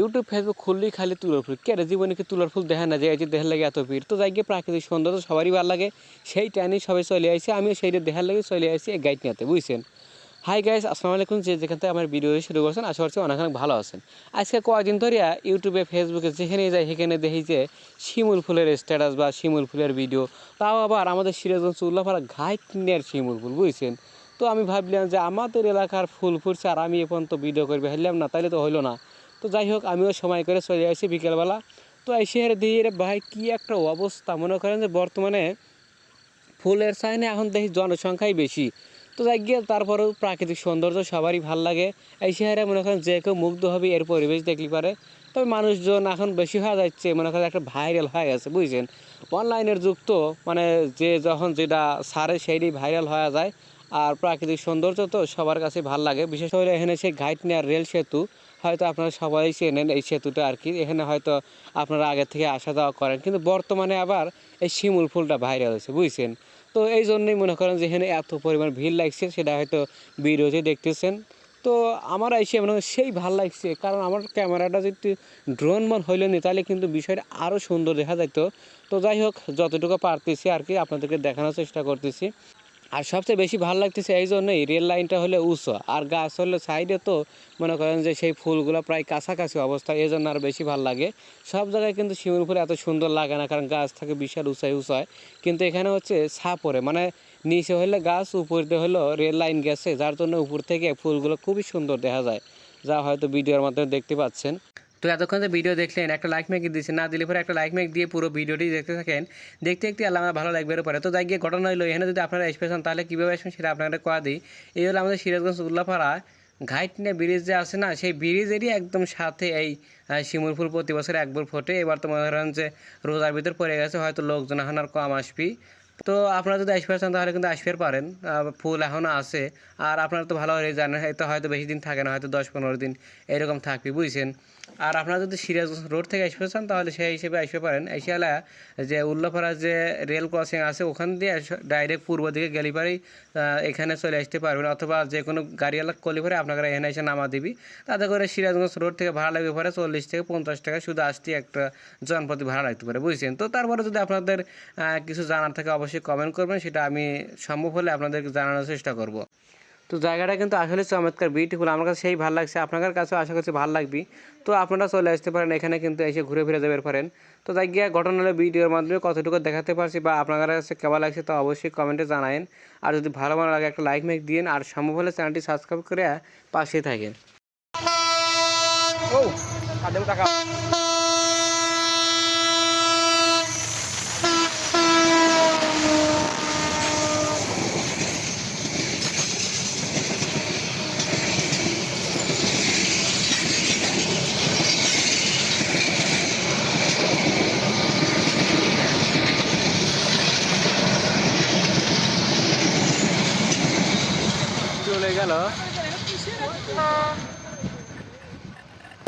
YouTube Facebook খুললেই খালি তুলোর ফুল। কে জীবনে কি তুলোর ফুল দেখে না? যে এই যে দেখার লাগে এত ভিড়। তো যাই গিয়ে প্রাকৃতিক সৌন্দর্য সবারই ভালো লাগে। সেই টাইনে সবাই চলে আসছে আমিও সেইটা দেখার লাগে চলে আসছি এই গাইড নিতে, বুঝছেন? হাই গাইস আসসালামু আলাইকুম। যে যেখান থেকে আমার ভিডিও শুরু করছেন, আশা করছি অনেক অনেক ভালো আছেন। আজকে কয়েকদিন ধরে ইউটিউবে ফেসবুকে যেখানে যাই, সেখানে দেখি যে শিমুল ফুলের স্ট্যাটাস বা শিমুল ফুলের ভিডিও তাও আবার আমাদের সিরাজগঞ্জ ঘাইট নিয়ে শিমুল ফুল, বুঝছেন? তো আমি ভাবলাম যে আমাদের এলাকার ফুল ফুটছে আর আমি এ পর্যন্ত ভিডিও করবে, হেললাম না তাহলে তো হইল না। তো যাই হোক, আমিও সময় করে চলে আসি বিকেলবেলা। তো এসে দিয়ে ভাই কী একটা অবস্থা? মনে করেন যে বর্তমানে ফুলের চাইনে এখন দেখি জনসংখ্যাই বেশি। তো যাই গিয়ে তারপরেও প্রাকৃতিক সৌন্দর্য সবারই ভালো লাগে। এই শহরে মনে করেন যে কেউ মুগ্ধ হবে, এর পরিবেশ দেখলি পারে। তবে মানুষজন এখন বেশি হয়ে যাচ্ছে, মনে করেন একটা ভাইরাল হয়ে গেছে, বুঝছেন? অনলাইনের যুগ তো মানে যে যখন যেটা সারে সেইটাই ভাইরাল হয়ে যায়। আর প্রাকৃতিক সৌন্দর্য তো সবার কাছে ভালো লাগে। বিশেষ করে এখানে সেই ঘাইট নেওয়ার রেল সেতু হয়তো আপনারা সবাই চেনেন এই সেতুটা আর কি। এখানে হয়তো আপনারা আগে থেকে আসা যাওয়া করেন। কিন্তু বর্তমানে আবার এই শিমুল ফুলটা ভাইরাল হয়েছে, বুঝছেন? তো এই জন্যই মনে করেন যে এখানে এত পরিমাণ ভিড় লাগছে, সেটা হয়তো ভিডিওতে দেখতেছেন। তো আমার এসে মনে সেই ভালো লাগছে, কারণ আমার ক্যামেরাটা যদি ড্রোন মন হইল নি, তাহলে কিন্তু বিষয়টা আরও সুন্দর দেখা যেত তো যাই হোক, যতটুকু পারতেছি আর কি, আপনাদেরকে দেখানোর চেষ্টা করতেছি। আর সবচেয়ে বেশি ভালো লাগতেছে এই জন্যই রেল লাইনটা হলে উঁচু, আর গাছ হলে সাইডে তো মনে করেন যে সেই ফুলগুলো প্রায় কাছাকাছি অবস্থা, এই জন্য আর বেশি ভালো লাগে। সব জায়গায় কিন্তু শিমুল ফুল এত সুন্দর লাগে না, কারণ গাছ থাকে বিশাল উঁচাই উঁচায়। কিন্তু এখানে হচ্ছে ছাপরে মানে নিচে হলে গাছ উপর দিয়ে হলো রেল লাইন গেছে, যার জন্য উপর থেকে ফুলগুলো খুবই সুন্দর দেখা যায়, যা হয়তো ভিডিওর মাধ্যমে দেখতে পাচ্ছেন। তো এতক্ষণ যে ভিডিও দেখলেন, একটা লাইক মেক দিয়েছে না দিলে পরে একটা লাইক মেক দিয়ে পুরো ভিডিওটি দেখতে থাকেন। দেখতে দেখতে আল্লাহ আমার ভালো লাগবে পরে তো যাই গিয়ে ঘটনা হলো এখানে যদি আপনারা এসপেশন তাহলে কীভাবে আসবেন সেটা আপনারা কোয়া দিই। এই হলো আমাদের সিরাজগঞ্জ উল্লাপাড়া ঘাইটনে ব্রিজ যে আছে না, সেই ব্রিজেরই একদম সাথে এই শিমুল ফুল প্রতি বছর একবার ফোটে। এবার তো মনে করেন যে রোজার ভিতর পড়ে গেছে, হয়তো লোকজন এখন আর কম আসবি তো আপনারা যদি আসতে চান তাহলে কিন্তু আসতে পারেন। ফুল এখনও আছে। আর আপনারা তো ভালো করে জানেন হয়তো হয়তো বেশি দিন থাকে না, হয়তো দশ পনেরো দিন এরকম থাকবে, বুঝছেন? আর আপনারা যদি সিরাজ রোড থেকে আসবে চান তাহলে সেই হিসেবে আসতে পারেন। এসিয়ালা যে উল্লাপাড়া যে রেল ক্রসিং আছে, ওখান দিয়ে ডাইরেক্ট পূর্ব দিকে গেলে পরেই এখানে চলে আসতে পারবেন। অথবা যে কোনো গাড়িওয়ালা করলে পরে আপনারা এখানে এসে নামা দিবি। তাতে করে সিরাজগঞ্জ রোড থেকে ভাড়া লাগবে পরে চল্লিশ থেকে পঞ্চাশ টাকা, শুধু আসতে একটা জনপ্রতি ভাড়া লাগতে পারে, বুঝছেন? তো তারপরে যদি আপনাদের কিছু জানার থাকে, অবশ্যই কমেন্ট করবেন, সেটা আমি সম্ভব হলে আপনাদেরকে জানানোর চেষ্টা করব। তো জায়গাটা কিন্তু আসলে চমৎকার বিউটিফুল আমার কাছে সেই ভালো লাগছে আপনাদের কাছেও আশা করছি ভালো লাগবে। তো আপনারা চলে আসতে পারেন, এখানে কিন্তু এসে ঘুরে ফিরে যাবে পারেন। তো তাই গিয়ে ঘটনা হলো ভিডিওর মাধ্যমে কতটুকু দেখাতে পারছি বা আপনার কাছে কেমন লাগছে তো অবশ্যই কমেন্টে জানায়েন। আর যদি ভালো ভালো লাগে একটা লাইক মেক দিন আর সম্ভব হলে চ্যানেলটি সাবস্ক্রাইব করে পাশে থাকেন। ও টাকা চলে গেল ওই চারজন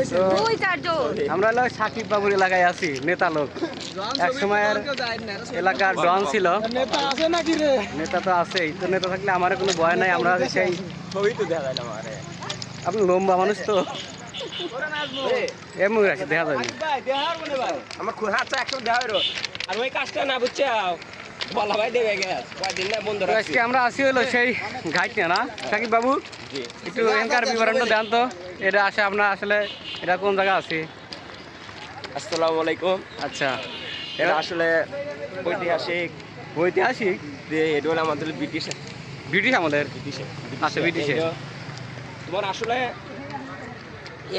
আমরা হলো সাকিব বাবুর এলাকায় আছি নেতা লোক। এক সময়ের এলাকার ডন ছিল। নেতা আছে নাকি রে? নেতা তো আছেই তো নেতা থাকলে আমার কোনো ভয় নাই আমরা সেই ছবি তো দেখা যায় না আমারে আপনি লম্বা মানুষ তো। এমন দেখা যাবে। আমার একশো আর ওই কাজটা না বুঝছে বলা ভাই দেবে গ্যাস কয়দিন না বন্ধ তো আজকে আমরা আসি হলো সেই ঘাট না? সাকিব বাবু? একটু বিবরণটা দেন তো। এটা আসে আপনার আসলে এটা কোন জায়গা আছে? আসসালামু আলাইকুম। আচ্ছা। এটা আসলে ঐতিহাসিক। ঐতিহাসিক? যে এটা হলো আমাদের ব্রিটিশ। ব্রিটিশ আমাদের? ব্রিটিশে। আচ্ছা, ব্রিটিশে। তোমার আসলে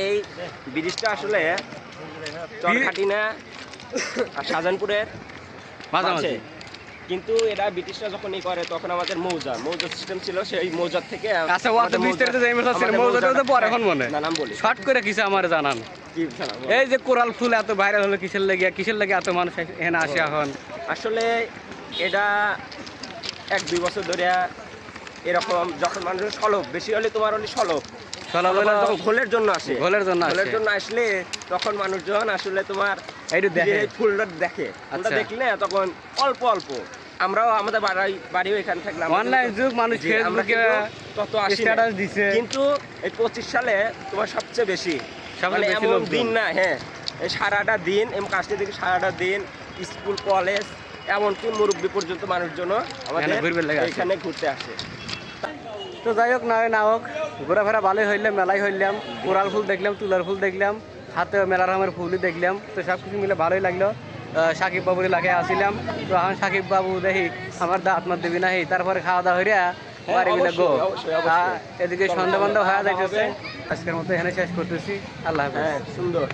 এই ব্রিটিশটা আসলে চরখাটিনা আর শাহজাহানপুরের মাঝামাঝি। মাঝে। কিন্তু এটা ব্রিটিশরা যখন ই করে তখন আমাদের মৌজা মৌজা সিস্টেম ছিল সেই মৌজার থেকে আচ্ছা ও আমাদের তো বিস্তারিত মৌজা- জানিয়ে ফেলছেন আমাদের মৌজাটা তো পরে এখন মনে না নাম বলি। শর্ট করে কিছু আমার জানান? এই যে কোরাল ফুল এত ভাইরাল হলো কিসের লেগে কিসের লেগে এত মানুষ এখানে আসে এখন? আসলে এটা এক দুই বছর ধরে এরকম যখন মানুষের সলভ বেশি হলে তোমার হলে সলভ ঘোলের জন্য আসে ঘোলের জন্য ঘোলের জন্য আসলে তখন মানুষজন আসলে তোমার দেখে। ফুলটা দেখে। ফুলটা আচ্ছা। দেখলে তখন অল্প অল্প। আমরাও আমাদের বাড়ি বাড়িও এখানে থাকলাম। অনলাইন যুগ মানুষ ফেসবুকে তত স্ট্যাটাস দিছে। কিন্তু এই পঁচিশ সালে তোমার সবচেয়ে বেশি। মানে এমন দিন না হ্যাঁ। এই সারাটা দিন এম কাজটি থেকে সারাটা দিন স্কুল কলেজ এমনকি মুরব্বী পর্যন্ত মানুষজন আমাদের। এখানে ঘুরতে আসে। তো যাই হোক না না হোক ঘোরাফেরা ভালোই হইলাম মেলাই হইলাম। কোরাল ফুল দেখলাম তুলার ফুল দেখলাম হাতে মেলা রকমের ফুলই দেখলাম। তো সব কিছু মিলে ভালোই লাগল। সাকিব বাবুর এলাকায় আসিলাম। তো এখন সাকিব বাবু দেখি আমার দাঁত মাত দিবি নাহি। তারপরে খাওয়া দাওয়া হইয়া বাড়ি মিলে গো। এদিকে সন্ধ্যা বন্ধ হয়ে যাইতেছে আজকের মতো এখানে শেষ করতেছি। আল্লাহ হাফেজ। হ্যাঁ সুন্দর।